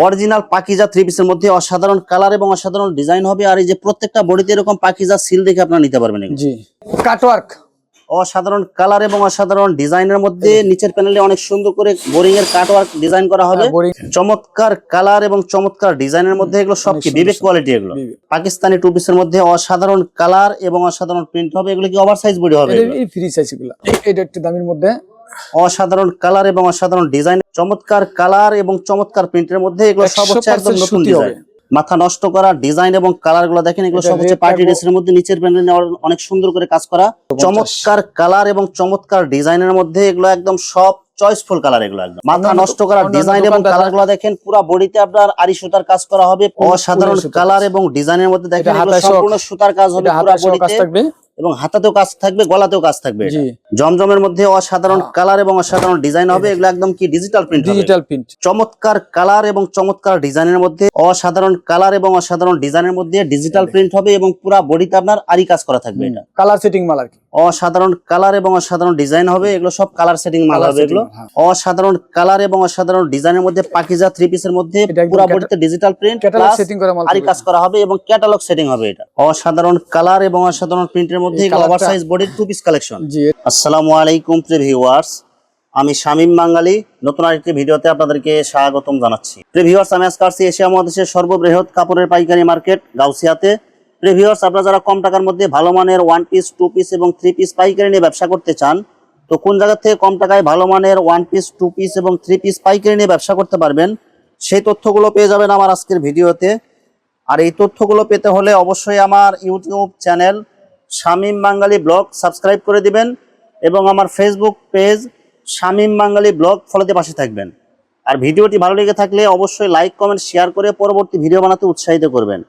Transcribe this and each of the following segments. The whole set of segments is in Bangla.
অরিজিনাল পাকিজা থ্রি পিসের মধ্যে অসাধারণ কালার এবং অসাধারণ ডিজাইন হবে। আর এই যে প্রত্যেকটা বডিতে এরকম পাকিজা সিল দেখে আপনারা নিতে পারবেন। জি। কাটওয়ার্ক অসাধারণ কালার এবং অসাধারণ ডিজাইনের মধ্যে নিচের প্যানেলে অনেক সুন্দর করে বোরিং এর কাটওয়ার্ক ডিজাইন করা হবে। বোরিং চমৎকার কালার এবং চমৎকার ডিজাইনের মধ্যে এগুলো সব কি বিবেক কোয়ালিটি এগুলো। পাকিস্তানি টু পিসের মধ্যে অসাধারণ কালার এবং অসাধারণ প্রিন্ট হবে। এগুলো কি ওভার সাইজ বডি হবে ফ্রি সাইজগুলো। এই- এটা একটু দামের মধ্যে। অসাধারণ কালার এবং অসাধারণ ডিজাইন চমৎকার কালার এবং চমৎকার প্রিন্টের মধ্যে এগুলো সব হচ্ছে একদম নতুন ডিজাইন। মাথা নষ্ট করা ডিজাইন এবং কালারগুলো দেখেন এগুলো সব হচ্ছে পার্টি ড্রেসের মধ্যে নিচের প্যানেলে অনেক সুন্দর করে কাজ করা। চমৎকার কালার এবং চমৎকার ডিজাইনের মধ্যে এগুলো একদম সব চয়েসফুল কালার এগুলো একদম। মাথা নষ্ট করা ডিজাইন এবং কালারগুলো দেখেন পুরো বডিতে আপনার আরি সুতার কাজ করা হবে অসাধারণ কালার এবং ডিজাইনের মধ্যে দেখেন সম্পূর্ণ সুতার কাজ হবে পুরো বডিতে। এবং হাতাতেও কাজ থাকবে গলাতেও কাজ থাকবে জমজমের মধ্যে অসাধারণ কালার এবং অসাধারণ ডিজাইন হবে এগুলো একদম কি ডিজিটাল প্রিন্ট ডিজিটাল প্রিন্ট চমৎকার কালার এবং চমৎকার ডিজাইনের মধ্যে অসাধারণ কালার এবং অসাধারণ ডিজাইনের মধ্যে ডিজিটাল প্রিন্ট হবে এবং পুরো বডিতে আপনার আরি কাজ করা থাকবে এটা। কালার সেটিং মাল আর কি। অসাধারণ কালার এবং অসাধারণ ডিজাইন হবে। এগুলো সব কালার সেটিং মাল হবে এগুলো। হ্যাঁ। অসাধারণ কালার এবং অসাধারণ ডিজাইনের মধ্যে পাকিজা থ্রি পিসের মধ্যে পুরো বডিতে ডিজিটাল প্রিন্ট ক্যাটালগ সেটিং করা মাল আরি। কাজ করা হবে এবং ক্যাটালগ সেটিং হবে এটা। অসাধারণ কালার এবং অসাধারণ প্রিন্টের মধ্যে colourটা- ওভারসাইজ বডির টু পিস কালেকশন জি। আসসালামু আলাইকুম প্রিয় ভিউয়ার্স আমি শামীম বাঙালি। নতুন আরেকটি ভিডিওতে আপনাদেরকে স্বাগতম জানাচ্ছি। প্রিয় ভিউয়ার্স আমি আজকে আসছি এশিয়া মহাদেশের সর্ববৃহৎ কাপড়ের পাইকারি মার্কেট গাউসিয়াতে। প্রিয় ভিউয়ার্স আপনারা যারা কম টাকার মধ্যে ভালো মানের ওয়ান পিস টু পিস এবং থ্রি পিস পাইকারি নিয়ে ব্যবসা করতে চান, তো কোন জায়গা থেকে কম টাকায় ভালো মানের ওয়ান পিস টু পিস এবং থ্রি পিস পাইকারি নিয়ে ব্যবসা করতে পারবেন, সেই তথ্যগুলো পেয়ে যাবেন আমার আজকের ভিডিওতে। আর এই তথ্যগুলো পেতে হলে অবশ্যই আমার YouTube channel Shamim Bangali blog subscribe করে দিবেন এবং আমার Facebook page Shamim Bangali blog ফলোতে পাশে থাকবেন। আর ভিডিওটি ভালো লেগে থাকলে অবশ্যই লাইক কমেন্ট শেয়ার করে পরবর্তী ভিডিও বানাতে উৎসাহিত করবেন।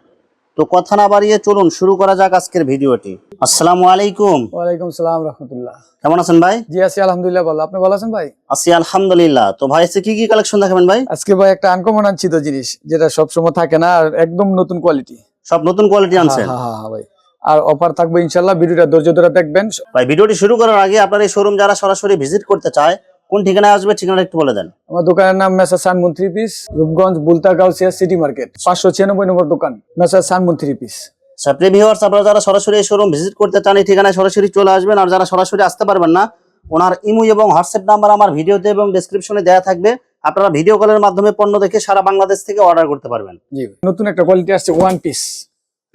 তো কথা না বাড়িয়ে চলুন শুরু করা যাক আজকের ভিডিওটি। আসসালামু আলাইকুম। ওয়ালাইকুম সালাম রহমতুল্লাহ। কেমন আছেন ভাই? জি আছি আলহামদুলিল্লাহ ভালো। আপনি ভালো আছেন ভাই? আছি আলহামদুলিল্লাহ। তো ভাই আজকে কি কি কালেকশন দেখাবেন ভাই? আজকে ভাই একটা আনকমন আনছি তো জিনিস যেটা সব সময় থাকে না আর একদম নতুন কোয়ালিটি সব নতুন কোয়ালিটি আনছেন? হ্যাঁ হ্যাঁ হ্যাঁ ভাই। আর অফার থাকবে ইনশাল্লাহ ভিডিওটা ধৈর্য ধরে দেখবেন। ভাই ভিডিওটি শুরু করার আগে আপনার এই শোরুম যারা সরাসরি ভিজিট করতে চায় কোন ঠিকানায় আসবে ঠিকানাটা একটু বলে দেন। আমার দোকানের নাম Mesa Sunmoon three piece Rupganj Bulta Gausia city market পাঁচশো ছিয়ানব্বই নম্বর দোকান মেসা সানমুন থ্রি পিস সাপ্রি ভিউয়ার্স আপনারা যারা সরাসরি এই শোরুম ভিজিট করতে চান এই ঠিকানায় সরাসরি চলে আসবেন। আর যারা সরাসরি আসতে পারবেন না ওনার ইমু এবং হোয়াটসঅ্যাপ নাম্বার আমার ভিডিওতে এবং ডেসক্রিপশনে দেওয়া থাকবে। আপনারা ভিডিও কলের মাধ্যমে পণ্য দেখে সারা বাংলাদেশ থেকে অর্ডার করতে পারবেন। জি নতুন একটা কোয়ালিটি আসছে one piece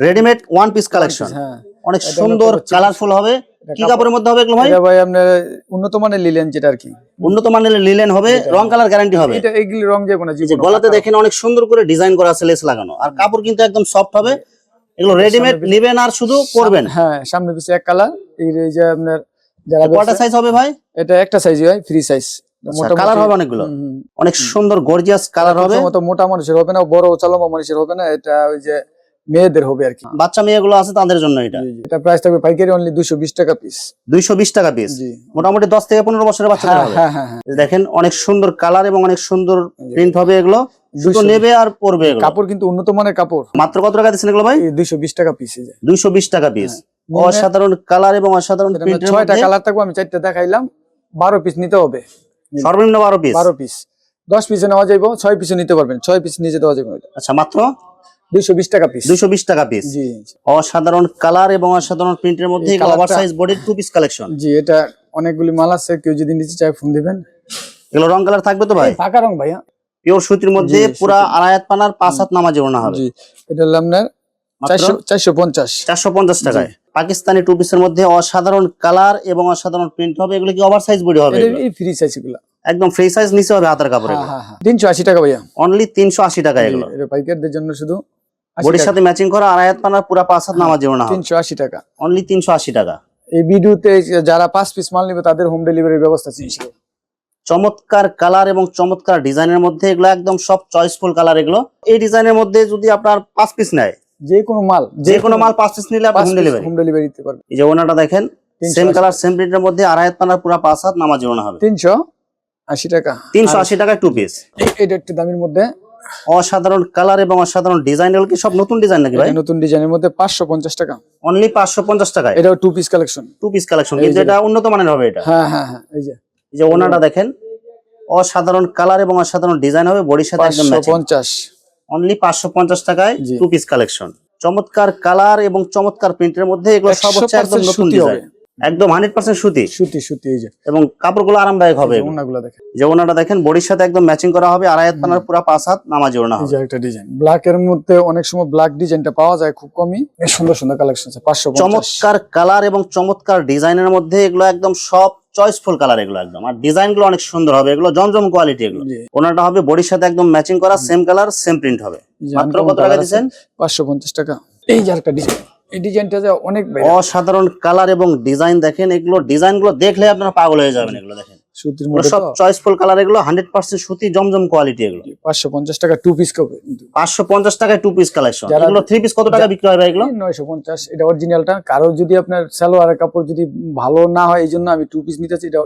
readymade one piece collection হ্যাঁ। অনেক সুন্দর কালারফুল হবে। কি কাপড়ের মধ্যে হবে এগুলো ভাই? এটা ভাই আপনার উন্নত মানের লিলেন যেটা আর কি। উন্নত মানের লিলেন হবে রং কালার গ্যারান্টি হবে। এটা এগুলি রং যাবে না যে গলাতে দেখেন অনেক সুন্দর করে ডিজাইন করা আছে লেস লাগানো। আর কাপড় কিন্তু একদম সফট হবে। এগুলো রেডিমেড নেবেন আর শুধু পরবেন। হ্যাঁ সামনে পিছে এক কালার এই যে আপনার যারা ব্যবসা- সাইজ হবে ভাই? এটা একটা সাইজ হয় ফ্রি সাইজ কালার হবে অনেকগুলো। অনেক সুন্দর গর্জিয়াস কালার হবে। মতো মোটা মানুষের হবে না বড় চালমা মানুষের হবে না। এটা ওই যে মেয়েদের হবে আর কি। বাচ্চা মেয়েগুলো আছে তাদের জন্য এটা। এটা প্রাইস থাকবে পাইকারি অনলি দুশো বিশ টাকা পিস দুইশো বিশ টাকা পিস মোটামুটি দশ থেকে পনেরো বছরের বাচ্চাদের হ্যাঁ হবে হ্যাঁ হ্যাঁ হ্যাঁ। দেখেন অনেক সুন্দর কালার এবং অনেক সুন্দর প্রিন্ট হবে এগুলো। 220 নেবে আর পরবে এগুলো? কাপড় কিন্তু উন্নত মানের কাপড়। মাত্র কত টাকা দিচ্ছেন এগুলো ভাই? এই দুইশো বিশ টাকা পিস এই যে। দুইশো বিশ টাকা পিস অসাধারণ কালার এবং অসাধারণ প্রিন্টের ছয়টা কালার থাকবে আমি চারটা দেখাইলাম। বারো পিস নিতে হবে। সর্বনিম্ন বারো পিস বারো পিস দশ পিসে নেওয়া যাইব ছয় পিসে নিতে পারবেন। ছয় পিস নিচে দেওয়া যাবে আচ্ছা মাত্র? দুইশো বিশ টাকা পিস টাকা পিস জি অসাধারণ কালার এবং অসাধারণ প্রিন্টের মধ্যে বডির টু পিস কালেকশন জি এটা অনেকগুলি মাল আছে কেউ যদি নিতে চায় ফোন দিবেন। এগুলো রং কালার থাকবে তো ভাই? ফাঁকা রং ভাইয়া। পিওর সুতির মধ্যে জি, পুরা পানার পাঁচ হাত নামাজ হবে। জি এটা আপনার টাকায়। পাকিস্তানি টু পিসের মধ্যে অসাধারণ কালার এবং অসাধারণ প্রিন্ট হবে। এগুলো কি ওভার সাইজ বডি হবে এই ফ্রি সাইজ এগুলো। একদম ফ্রি সাইজ নিচে হবে হাতের কাপড় হ্যাঁ হ্যাঁ হ্যাঁ। তিনশো আশি টাকা ভাইয়া। অনলি তিনশো আশি টাকা এগুলো। পাইকারদের জন্য শুধু বডির সাথে ম্যাচিং করা আড়ায়াত পানার পুরা পাঁচ হাত নামাজ হবে তিনশো আশি টাকা। অনলি তিনশো আশি টাকা। এই ভিডিওতে যারা পাঁচ পিস মাল নিবে তাদের হোম ডেলিভারির ব্যবস্থা আছে চমৎকার কালার এবং চমৎকার ডিজাইনের মধ্যে এগুলো একদম সব চয়েসফুল কালার এগুলো। এই ডিজাইনের মধ্যে যদি আপনার পাঁচ পিস নেয় যে কোনো মাল যে কোনো মাল পাঁচ পিস নিলে আপনি হোম ডেলিভারি হোম ডেলিভারি দিতে পারবে এই যে ওনাটা দেখেন সেম কালার সেম প্রিন্টের মধ্যে আড়ায়াত পানার পুরা পাঁচ হাত নামাজ ওড়না হবে। তিনশো আশি টাকা। তিনশো আশি টাকায় টু পিস এই- এটা একটু দামের মধ্যে অসাধারণ কালার এবং অসাধারণ ডিজাইন এগুলো কি সব নতুন ডিজাইন নাকি ভাই? নতুন ডিজাইনের মধ্যে পাঁচশো পঞ্চাশ টাকা। অনলি পাঁচশো পঞ্চাশ টাকায়? এটাও two piece collection two piece collection এই কিন্তু যে- এটা উন্নত মানের হবে এটা? হ্যাঁ হ্যাঁ হ্যাঁ এই যে। এই যে ওনাটা দেখেন অসাধারণ কালার এবং অসাধারণ ডিজাইন হবে বডির সাথে একদম ম্যাচিং। পঞ্চাশ। অনলি পাঁচশো পঞ্চাশ টাকায় টু পিস কালেকশন চমৎকার কালার এবং চমৎকার প্রিন্টের মধ্যে এগুলো সব হচ্ছে একদম নতুন ডিজাইন। একদম হান্ড্রেড পার্সেন্ট সুতি। সুতি সুতি এই যে। এবং কাপড়গুলো আরামদায়ক হবে। ওনাগুলো দেখেন। যে ওনাটা দেখেন বডির সাথে একদম ম্যাচিং করা হবে আড়াই হাত পানার পুরা পাঁচ হাত নামাজি ওনা হবে। একটা ডিজাইন ব্ল্যাক এর মধ্যে অনেক সময় ব্ল্যাক ডিজাইনটা পাওয়া যায় খুব কমই। সুন্দর সুন্দর কালেকশন আছে পাঁচশো পঞ্চাশ। চমৎকার কালার এবং চমৎকার ডিজাইনের মধ্যে এগুলো একদম সব চয়েসফুল কালার এগুলো একদম। আর ডিজাইনগুলো অনেক সুন্দর হবে এগুলো জমজম কোয়ালিটি এগুলো। ওনাটা হবে বডির সাথে একদম ম্যাচিং করা সেম কালার সেম প্রিন্ট হবে। মাত্র কত টাকা দিচ্ছেন? পাঁচশো পঞ্চাশ টাকা। এই যে একটা ডিজাইন এই ডিজাইনটা যে অনেক অসাধারণ কালার এবং ডিজাইন দেখেন, এগুলো ডিজাইনগুলো দেখলে আপনারা পাগল হয়ে যাবেন, এগুলো দেখেন। সুতির মধ্যে সব চয়েসফুল কালার এগুলো হান্ড্রেড পার্সেন্ট সুতি জমজম কোয়ালিটি এগুলো। পাঁচশো পঞ্চাশ টাকা টু পিস পাঁচশো পঞ্চাশ টাকায় টু পিস কালেকশন এগুলো থ্রি পিস কত টাকা বিক্রি হবে এগুলো? নয়শো পঞ্চাশ এটা অরিজিনালটা কারও যদি আপনার সালোয়ারের কাপড় যদি ভালো না হয় এই জন্য আমি টু পিস নিতেছি এটা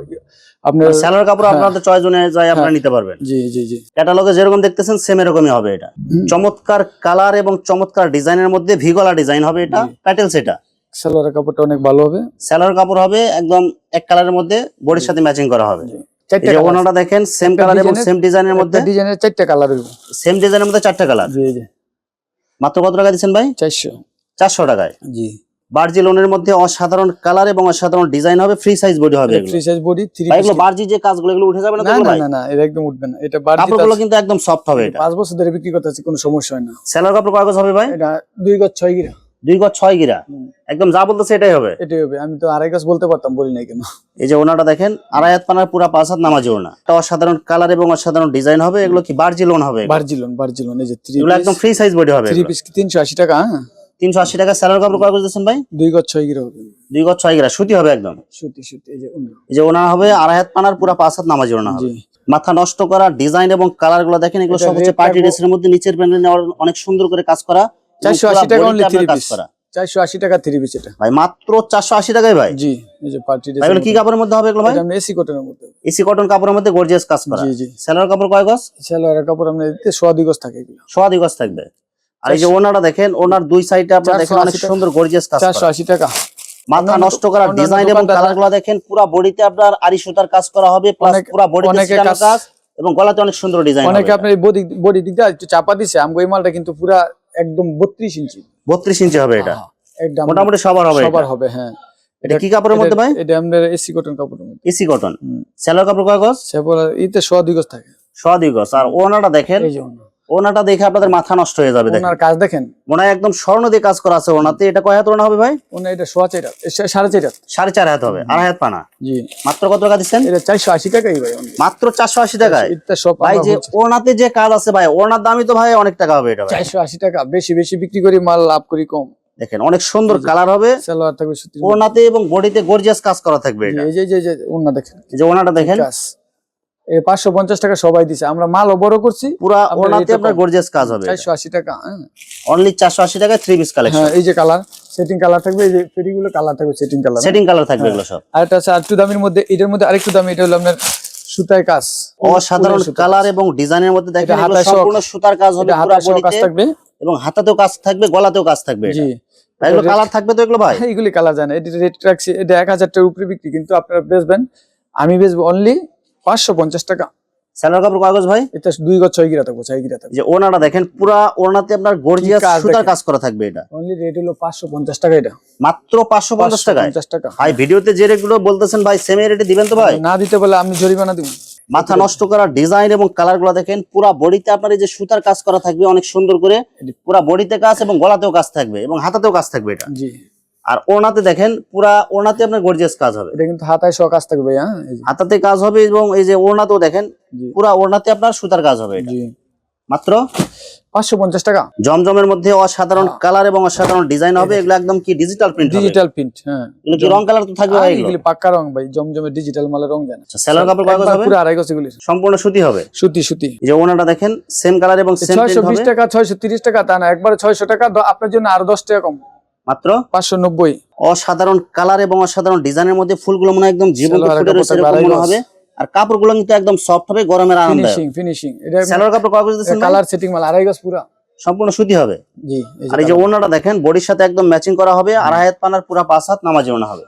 আপনার স্যালোয়ার কাপড় হ্যাঁ। আপনাদের চয়েস অনুযায়ী আপনারা নিতে পারবেন। জি জি জি। ক্যাটালগে যেরকম দেখতেছেন সেম এরকমই হবে এটা। চমৎকার কালার এবং চমৎকার ডিজাইনের মধ্যে ভিগলা ডিজাইন হবে এটা। প্যাটেলস এটা সালোয়ারের কাপড়টা অনেক ভালো হবে। স্যালোয়ার কাপড় হবে একদম এক কালারের মধ্যে বডির সাথে ম্যাচিং করা হবে। চারটা ওনাটা দেখেন সেম কালার এবং সেম ডিজাইনের মধ্যে ডিজাইনের চারটা কালার সেম ডিজাইনের মধ্যে চারটা কালার। জি জি। মাত্র কত টাকা দিচ্ছেন ভাই? চারশো। চারশো টাকায়। জি। বার্জি লোনের মধ্যে অসাধারণ কালার এবং অসাধারণ ডিজাইন হবে ফ্রি সাইজ বডি হবে ফ্রি সাইজ বডি এগুলো বার্জি যে কাজগুলো এগুলো উঠে যাবে না না না না এটা একদম উঠবে না। এটা বার কাপড়গুলো কিন্তু একদম সফট হবে এটা। পাঁচ বছর ধরে বিক্রি করতে কোনো সমস্যা হয় না। স্যালোয়ার কাপড় কয় গজ হবে ভাই? এটা দুই গজ ছয় গিরা। দুই গজ ছয় গিরা। একদম যা বলতেছে এটাই হবে। এটাই হবে। আমি তো আড়াই গজ বলতে পারতাম বলি নাই কেন? এই যে ওনাটা দেখেন আড়াই হাত পানার পুরা পাঁচ হাত নামাজি ওনা। একটা অসাধারণ কালার এবং অসাধারণ ডিজাইন হবে এগুলো কি বার্জি লোন হবে। বার্জিলন বার্জিলন এই যে থ্রি এগুলো একদম ফ্রি সাইজ বডি হবে থ্রি পিস তিনশো আশি টাকা হ্যাঁ? তিনশো আশি টাকা স্যালার কাপড় কয় দিচ্ছেন ভাই? দুই গজ ছয় গিরা হবে। দুই গজ ছয় গিরা সুতি হবে একদম। সত্যি সত্যি এই যে। এই যে ওনা হবে আড়াই হাত পানার পুরা পাঁচ হাত নামাজি ওনা হবে। মাথা নষ্ট করা ডিজাইন এবং কালারগুলো দেখেন এগুলো এটা সব হচ্ছে পার্টি ড্রেসের মধ্যে নিচের প্যান্ডেল অনেক সুন্দর করে কাজ করা। এবং 480 টাকা piece। করা। চারশো আশি টাকা থ্রি পিস এটা। ভাই মাত্র চারশো আশি টাকায় ভাই। জি এই যে পার্টি এগুলো কি কাপড়ের মধ্যে হবে এগুলো ভাই? এসি কটনের মধ্যে। এসি কটন কাপড়ের মধ্যে গর্জিয়াস কাজ করা। জি জি। কাপড় কয় গজ? কাপড় আমরা দিতে সোয়া দুই গজ থাকে এগুলো। গজ থাকবে। আর এই যে ওনাটা দেখেন ওনার দুই সাইডে আপনারা দেখেন অনেক সুন্দর গর্জিয়াস কাজ চারশো আশি টাকা। মাথা নষ্ট করা ডিজাইন এবং দোকানদাররা- কালারগুলো দেখেন পুরা বডিতে আপনার আড়ি সুতার কাজ করা হবে প্লাস অনেক- বডিতে কাজ- এবং গলাতে অনেক সুন্দর ডিজাইন অনেকে আপনার বডি বডি দিক দিয়ে একটু চাপা দিছে আমগো এই মালটা কিন্তু পুরা একদম বত্রিশ ইঞ্চি। বত্রিশ ইঞ্চি হবে এটা? একদম মোটামুটি সবার হবে সবার হবে হ্যাঁ। এটা কি কাপড়ের মধ্যে ভাই? এটা আমাদের এসি কটন কাপড়ের মধ্যে। AC cotton. সেলার কাপড় কয় গজ? সেলার ইতে সোয়া দুই গজ থাকে। সোয়াদি গজ। আর ওনাটা দেখেন। এই যে ওনা। ওনাটা দেখে আপনাদের মাথা নষ্ট হয়ে যাবে ওনার কাজ দেখেন। হয় একদম স্বর্ণ দিয়ে কাজ করা আছে ওনাতে। এটা কয় হাত ওনা হবে ভাই? ওনা এটা সোয়া চাইটা সাড়ে চাইটা সাড়ে চার হাত হবে আড়াই হাত পানা। জি। মাত্র কত টাকা দিচ্ছেন? এটা চারশো আশি টাকাই ভাই। মাত্র চারশো আশি টাকায়? এটা সব ভাই যে ওনাতে যে কাজ আছে ভাই ওনার দামই তো ভাই অনেক টাকা হবে এটা চারশো আশি টাকা বেশি বেশি বিক্রি করি মাল লাভ করি কম। দেখেন অনেক সুন্দর কালার হবে। ওনাতে এবং বডিতে গর্জিয়াস কাজ করা থাকবে এই যে ওনা দেখেন। যে ওনাটা দেখেন। পাঁচশো পঞ্চাশ টাকা সবাই দিছে। আমরা মালও বড় করছি। পুরা আপনার ওনাতে আপনার গর্জিয়াস কাজ হবে চারশো আশি টাকা হ্যাঁ। অনলি চারশো আশি টাকায় থ্রি পিস কালেকশন হ্যাঁ এই যে কালার সেটিং কালার থাকবে এই যে পেটিগুলো কালার থাকবে সেটিং কালার সেটিং কালার থাকবে এগুলো সব। আর একটা আছে আরেকটু দামের মধ্যে এটার মধ্যে আরেকটু দামি এটা হলো আপনার সুতায় কাজ। অসাধারণ কালার এবং ডিজাইনের মধ্যে দেখেন সম্পূর্ণ সুতার কাজ হবে পুরা কাজ থাকবে। এবং হাতাতেও কাজ থাকবে গলাতেও কাজ থাকবে জি। এগুলো কালার থাকবে তো এগুলো ভাই? এইগুলি কালার জানে। এটা রেট রাখছি এটা এক হাজার টাকার উপরে বিক্রি কিন্তু আপনারা বেচবেন। আমি বেচবো অনলি পাঁচশো পঞ্চাশ টাকা। স্যালোয়ার কাপড় কাগজ ভাই? এটা দুই গজ ছয় গিরা থাকব ছয় গিরা থাকবে। যে ওনাটা দেখেন পুরা ওনাতে আপনার গর্জিয়াস সুতার কাজ করা থাকবে এটা। অনলি রেট হলো পাঁচশো পঞ্চাশ টাকা এটা। মাত্র পাঁচশো পঞ্চাশ টাকায়? পঞ্চাশ টাকা। ভাই ভিডিওতে যে রেটগুলো বলতেছেন ভাই সেম রেটে দিবেন তো ভাই? না দিতে বলে আমি জরিমানা দিব। মাথা নষ্ট করা ডিজাইন এবং কালারগুলো দেখেন পুরা বডিতে আপনার এই যে সুতার কাজ করা থাকবে অনেক সুন্দর করে। পুরা বডিতে কাজ এবং গলাতেও কাজ থাকবে এবং হাতাতেও কাজ থাকবে এটা। জি। আর ওনাতে দেখেন পুরা ওনাতে আপনার গর্জিয়াস কাজ হবে। এটা কিন্তু হাতায় সহ কাজ থাকবে হ্যাঁ হাতাতে কাজ হবে এবং এই যে ওড়নাতেও দেখেন পুরা ওড়নাতে আপনার সুতার কাজ হবে এটা। জি। মাত্র? পাঁচশো পঞ্চাশ টাকা। জমজমের মধ্যে অসাধারণ কালার এবং অসাধারণ ডিজাইন হবে এগুলো একদম কি ডিজিটাল প্রিন্ট ডিজিটাল প্রিন্ট হ্যাঁ। কি রং কালার তো থাকবে ভাই এগুলো? পাক্কা রং ভাই জমজমে ডিজিটাল মালের রং জানা সেলার কাপড় কয় গজ হবে? পুরো আড়াই গজ এগুলি। সম্পূর্ণ সুতি হবে? সুতি সুতি। এই যে ওনাটা দেখেন সেম কালার এবং সেম প্রিন্ট হবে। টাকা ছয়শো তিরিশ টাকা তা না একবারে ছয়শো টাকা আপনার জন্য আরও দশ টাকা কম। মাত্র পাঁচশো নব্বই। অসাধারণ কালার এবং অসাধারণ ডিজাইনের মধ্যে ফুলগুলো মনে একদম জীবন্ত ফুটে রয়েছে এরকম মনে হবে। আর কাপড়গুলো কিন্তু একদম সফট হবে গরমের আরামদায়ক। ফিনিশিং ফিনিশিং এটা কাপড় কয় গজ দিচ্ছেন কালার সেটিং মাল আড়াই গজ পুরা। সম্পূর্ণ সুতি হবে। জি আর এই যে ওনাটা দেখেন বডির সাথে একদম ম্যাচিং করা হবে আর হাত পানার পুরা পাঁচ হাত নামাজি ওনা হবে।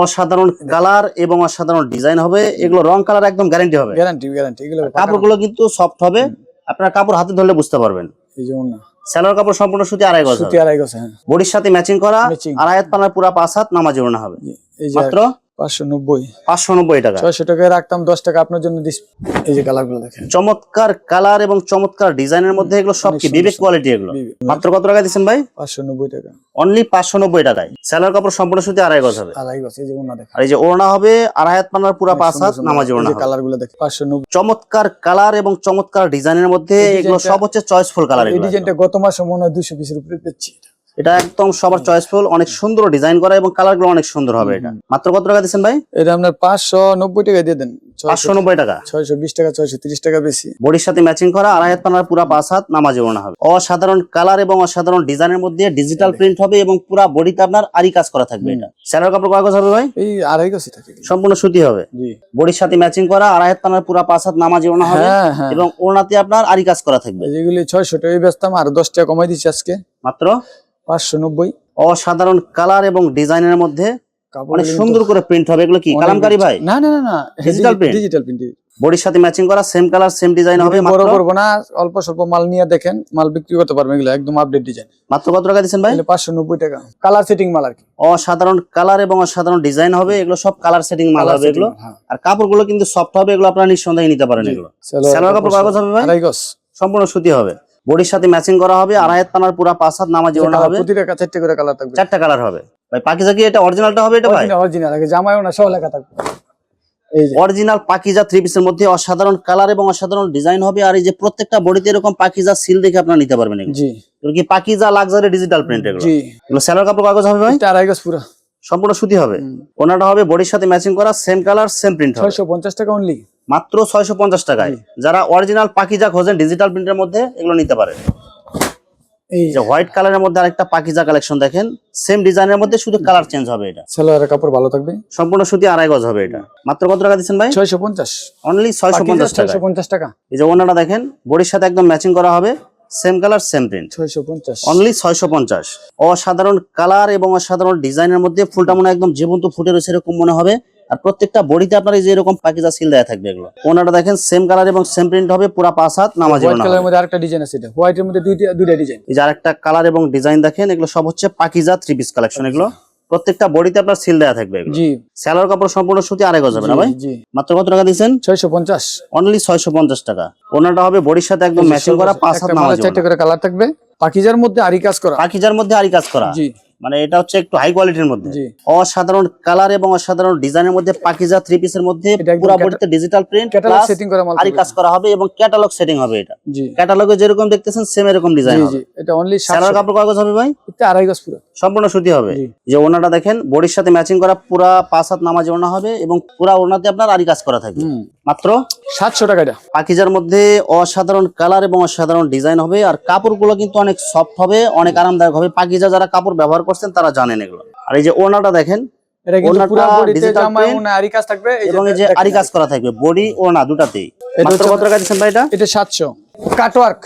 অসাধারণ কালার এবং অসাধারণ ডিজাইন হবে এগুলো রং কালার একদম গ্যারান্টি হবে। গ্যারান্টি গ্যারান্টি এগুলো কাপড়গুলো কিন্তু সফট হবে আপনার কাপড় হাতে ধরলে বুঝতে পারবেন। এই যে ওনা স্যালোয়ার কাপড় সম্পূর্ণ সুতি আড়াই গজ সুতি আড়াই গজ হ্যাঁ। বডির সাথে ম্যাচিং করা। আড়াই হাত পানার পুরা পাঁচ হাত নামাজ হবে। এই মাত্র টাকা। টাকায় রাখতাম দশ টাকা আপনার জন্য এই যে কালার দেখেন। চমৎকার কালার এবং চমৎকার ডিজাইনের মধ্যে এগুলো সব কি? বিবেক কোয়ালিটি এগুলো। মাত্র কত টাকা ভাই? পাঁচশো নব্বই টাকা। অনলি পাঁচশো নব্বই টাকায়। স্যালোয়ার কাপড় সম্পূর্ণ সুতি আড়াই গজ হবে। আড়াই এই যে দেখেন। আর এই যে ওড়না হবে আড়াই হাত পানার পুরা পাঁচ হাত নামাজি ওড়না হবে। কালারগুলো দেখেন পাঁচশো নব্বই। চমৎকার কালার এবং চমৎকার ডিজাইনের মধ্যে এগুলো সব হচ্ছে চয়েসফুল কালার এই ডিজাইনটা গত মাসে মনে হয় দুশো পিসের উপরে পেয়েছি এটা একদম সবার চয়েসফুল অনেক সুন্দর ডিজাইন করা এবং কালারগুলো অনেক সুন্দর হবে এটা। মাত্র কত টাকা দিচ্ছেন ভাই? এটা আপনার পাঁচশো নব্বই টাকা দিয়ে দেন। পাঁচশো নব্বই টাকা? ছয়শো বিশ টাকা ছয়শো তিরিশ টাকা বেশি। বডির সাথে ম্যাচিং করা আড়াই হাত পানার পুরা পাঁচ হাত নামাজি ওড়না হবে। অসাধারণ কালার এবং অসাধারণ ডিজাইনের মধ্যে ডিজিটাল প্রিন্ট হবে এবং পুরা বডিতে আপনার আরি কাজ করা থাকবে এটা। স্যালোয়ার কাপড় কাগজ হবে ভাই? এই আড়াই গেছে থাকে। সম্পূর্ণ সুতি হবে। জি। বডির সাথে ম্যাচিং করা আড়াই হাত পানার পুরা পাঁচ হাত নামাজি ওড়না হবে হ্যাঁ হ্যাঁ। এবং ওড়নাতে আপনার আরি কাজ করা থাকবে। এই যেগুলি ছয়শো টাকা বেচতাম আর দশ টাকা কমাই দিচ্ছি আজকে। মাত্র? পাঁচশো নব্বই। অসাধারণ কালার এবং ডিজাইনের মধ্যে অনেক সুন্দর করে প্রিন্ট হবে। এগুলো কি কালামকারি ভাই? না না না না Digital print? ডিজিটাল প্রিন্ট বডির সাথে ম্যাচিং করা সেম কালার সেম ডিজাইন হবে বড় করব না অল্প স্বল্প মাল নিয়ে দেখেন মাল বিক্রি করতে পারবেন এগুলো একদম আপডেট ডিজাইন মাত্র কত টাকা দিচ্ছেন ভাই? তাহলে পাঁচশো নব্বই টাকা। কালার সেটিং মাল আর কি। অসাধারণ কালার এবং অসাধারণ ডিজাইন হবে এগুলো সব কালার সেটিং মাল হবে এগুলো। হ্যাঁ। আর কাপড়গুলো কিন্তু সফট হবে এগুলো আপনারা নিঃসন্দেহে নিতে পারেন এগুলো। সালোয়ার কাপড় কাগজ হবে ভাই? সম্পূর্ণ সুতি হবে। বডির সাথে ম্যাচিং করা হবে আড়াই হাত পানার পুরা পাঁচ হাত নামাজি ওড়না হবে। প্রতিটা চারটে করে কালার থাকবে। চারটা কালার হবে। ভাই পাকিজা কি এটা অরিজিনালটা হবে এটা ভাই? অরিজিনাল আগে লেখা থাকবে। অরিজিনাল পাকিজা থ্রি পিসের মধ্যে অসাধারণ কালার এবং অসাধারণ ডিজাইন হবে আর এই যে প্রত্যেকটা বডিতে এরকম পাকিজা সিল দেখে আপনারা নিতে পারবেন জি। কি পাকিজা লাক্সারি ডিজিটাল প্রিন্ট এগুলো? জি। এগুলো সালোয়ার কাপড় কাগজ হবে ভাই? আড়াই গজ পুরো। সম্পূর্ণ সুতি হবে। ওনাটা হবে বডির সাথে ম্যাচিং করা সেম কালার সেম প্রিন্ট হবে। ছয়শো পঞ্চাশ টাকা অনলি মাত্র ছয়শো পঞ্চাশ টাকায়। যারা অরিজিনাল পাকিজা খোঁজেন ডিজিটাল প্রিন্টের মধ্যে এগুলো নিতে পারে। এই যে হোয়াইট কালারের মধ্যে আরেকটা পাকিজা কালেকশন দেখেন সেম ডিজাইনের মধ্যে শুধু কালার চেঞ্জ হবে এটা। সালোয়ারের কাপড় ভালো থাকবে? সম্পূর্ণ সুতি আড়াই গজ হবে এটা। মাত্র কত টাকা দিচ্ছেন ভাই? ছয়শো পঞ্চাশ। অনলি ছয়শো পঞ্চাশ টাকা ছয়শো পঞ্চাশ টাকা। এই যে ওনাটা দেখেন বডির সাথে একদম ম্যাচিং করা হবে সেম কালার সেম প্রিন্ট ছয়শো পঞ্চাশ। অনলি ছয়শো পঞ্চাশ। অসাধারণ কালার এবং অসাধারণ ডিজাইনের মধ্যে ফুলটা মনে হয় একদম জীবন্ত ফুটে রয়েছে এরকম মনে হবে। আর প্রত্যেকটা বডিতে আপনার এই যে এরকম পাকিজা সিল দেওয়া থাকবে এগুলো। ওনাটা দেখেন সেম কালার এবং সেম প্রিন্ট হবে পুরা পাঁচ হাত নামাজি হোয়াইট কালারের মধ্যে আরেকটা ডিজাইন আছে এটা। হোয়াইটের মধ্যে দুইটা দুইটা ডিজাইন এই যে আরেকটা কালার এবং ডিজাইন দেখেন এগুলো সব হচ্ছে পাকিজা থ্রি পিস কালেকশন এগুলো। প্রত্যেকটা বডিতে আপনার সিল দেওয়া থাকবে এগুলো। জি। স্যালোয়ার কাপড় সম্পূর্ণ সুতি আড়াই গজ হবে না ভাই? জি। মাত্র কত টাকা দিচ্ছেন ছয়শো পঞ্চাশ। অনলি ছয়শো পঞ্চাশ টাকা। ওনাটা হবে বডির সাথে একদম ম্যাচিং করা পাঁচ হাত মালের চারটে করে কালার থাকবে। পাকিজার মধ্যে আরি কাজ করা। পাকিজার মধ্যে আরি কাজ করা। জি। মানে এটা হচ্ছে একটু হাই কোয়ালিটির মধ্যে। অসাধারণ কালার এবং অসাধারণ ডিজাইনের মধ্যে পাকিজা থ্রি পিসের মধ্যে এটা একদম পুরো ক্যাটা- বডিতে ডিজিটাল প্রিন্ট ক্যাটালগ সেটিং করা মাল আরি কাজ করা হবে এবং ক্যাটালগ সেটিং হবে এটা। ক্যাটালগে যেরকম দেখতেছেন সেম এরকম ডিজাইন হবে। এটা অনলি কাপড় কাগজ হবে ভাই? এটা আড়াই গজ পুরো। সম্পূর্ণ সুতি হবে। যে ওনাটা দেখেন বডির সাথে ম্যাচিং করা পুরা পাঁচ হাত নামাজ ওনা হবে এবং পুরা ওনাতে আপনার আরি কাজ করা থাকবে। মাত্র সাতশো টাকা এটা। পাকিজার মধ্যে অসাধারণ কালার এবং অসাধারণ ডিজাইন হবে। আর কাপড়গুলো কিন্তু অনেক সফট হবে অনেক আরামদায়ক হবে। পাকিজা যারা কাপড় ব্যবহার করছেন তারা জানেন এগুলো। আর এই যে ওনাটা দেখেন এটা কিন্তু ওনাটা পুরো বডিতে digital জামা print ওনা আরি কাজ থাকবে এই এবং এই যে আরি কাজ করা থাকবে বডি ওনা দুটাতেই। মাত্র কত টাকা দিচ্ছেন ভাই এটা? এটা সাতশো। কাটওয়ার্ক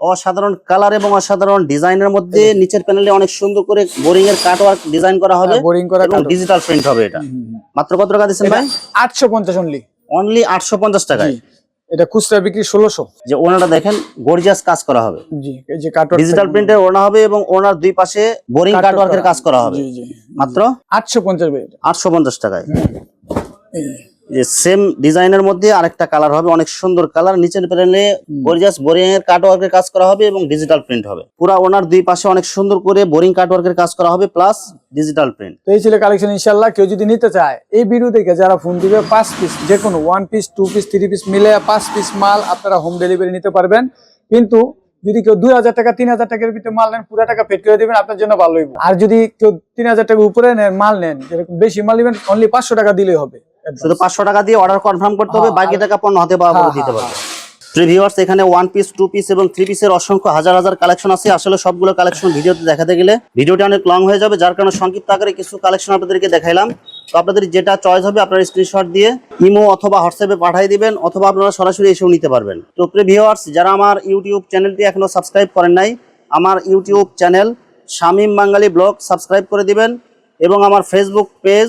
অসাধারণ কালার এবং অসাধারণ ডিজাইনের মধ্যে নিচের প্যানেলে অনেক সুন্দর করে বোরিং এর কাটওয়ার্ক ডিজাইন করা হবে বোরিং করা এবং ডিজিটাল প্রিন্ট হবে এটা। মাত্র কত টাকা দিচ্ছেন ভাই? আটশো পঞ্চাশ অনলি অনলি আটশো পঞ্চাশ টাকায়। জি। এটা খুচরা বিক্রি ষোলোশো। যে ওনারা দেখেন গর্জিয়াস কাজ করা হবে। জি এই যে কাটওয়ার্ক ডিজিটাল প্রিন্টের ওনা হবে এবং ওনার দুই পাশে বোরিং কাটওয়ার্কের কাজ করা হবে। মাত্র? আটশো পঞ্চাশ আটশো পঞ্চাশ টাকায়। যে সেম ডিজাইনের মধ্যে আরেকটা কালার হবে, অনেক সুন্দর কালার নিচের প্যানেলে গর্জিয়াস বোরিং এর কাটওয়ার্কের কাজ করা হবে এবং ডিজিটাল প্রিন্ট হবে। পুরা ওনার দুই পাশে অনেক সুন্দর করে বোরিং কাটওয়ার্কের কাজ করা হবে প্লাস ডিজিটাল প্রিন্ট তো এই ছিল কালেকশন ইনশাল্লাহ কেউ যদি নিতে চায়, এই ভিডিও দেখে যারা ফোন দিবে, পাঁচ পিস যে কোনো one piece two piece three piece মিলে পাঁচ পিস মাল আপনারা হোম ডেলিভারি নিতে পারবেন। কিন্তু যদি কেউ দুই হাজার টাকা, তিন হাজার টাকার ভিতরে মাল নেন, পুরো টাকা পেড করে দিবেন, আপনার জন্য ভালো আর যদি কেউ তিন হাজার টাকা উপরে নেন, মাল নেন, যেরকম বেশি মাল নেবেন অনলি পাঁচশো টাকা দিলেই হবে। শুধু পাঁচশো টাকা দিয়ে অর্ডার কনফার্ম করতে হবে হ্যাঁ, বাকি টাকা পণ্য হাতে পাওয়া হ্যাঁ, দিতে হ্যাঁ, পারবে। প্রিভিউয়ার্স এখানে ওয়ান পিস টু পিস এবং থ্রি পিসের অসংখ্য হাজার হাজার কালেকশন আছে। আসলে সবগুলো কালেকশন ভিডিওতে দেখাতে গেলে ভিডিওটা অনেক লং হয়ে যাবে যার কারণে সংক্ষিপ্ত আকারে কিছু কালেকশন আপনাদেরকে দেখাইলাম। তো আপনাদের যেটা চয়েস হবে আপনারা স্ক্রিনশট দিয়ে ইমো অথবা হোয়াটসঅ্যাপে পাঠিয়ে দিবেন অথবা আপনারা সরাসরি এসেও নিতে পারবেন। তো প্রিভিউয়ার্স যারা আমার ইউটিউব চ্যানেলটি এখনও সাবস্ক্রাইব করেন নাই আমার YouTube channel Shamim Bangali blog subscribe করে দিবেন এবং আমার Facebook page